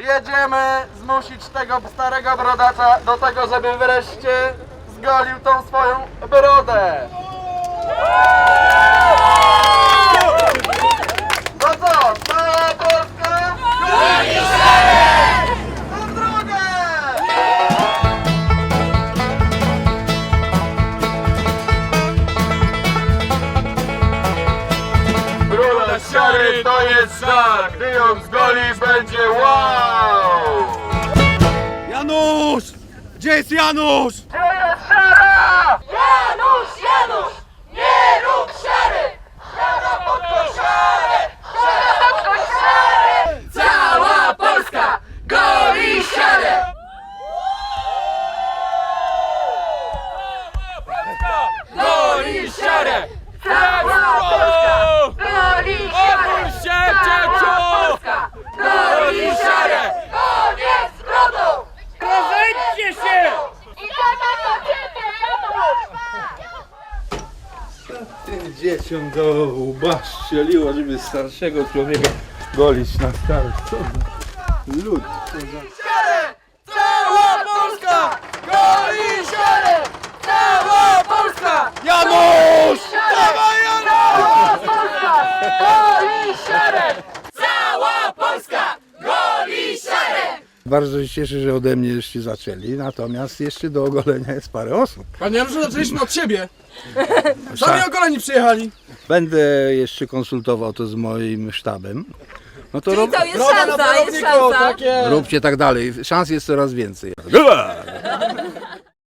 jedziemy zmusić tego starego brodacza do tego, żeby wreszcie zgolił tą swoją brodę. Broda siary to jest znak, gdy ją zgolisz będzie wow! Janusz! Gdzie jest Janusz? Tym dzieciom do łba strzeliło, żeby starszego człowieka golić na starość. Co za lud. Cała Polska goli siarę! Cała Polska Janusz! Dawaj, Cała Polska goli siarę! Cała Polska goli siarę! Bardzo się cieszę, że ode mnie jeszcze zaczęli, natomiast jeszcze do ogolenia jest parę osób. Panie Januszu, zaczęliśmy od siebie. Sami ogoleni przyjechali. Będę jeszcze konsultował to z moim sztabem. No to Czyli rob, to jest Droga na szansa, jest szansa. takie. róbcie tak dalej. Szans jest coraz więcej.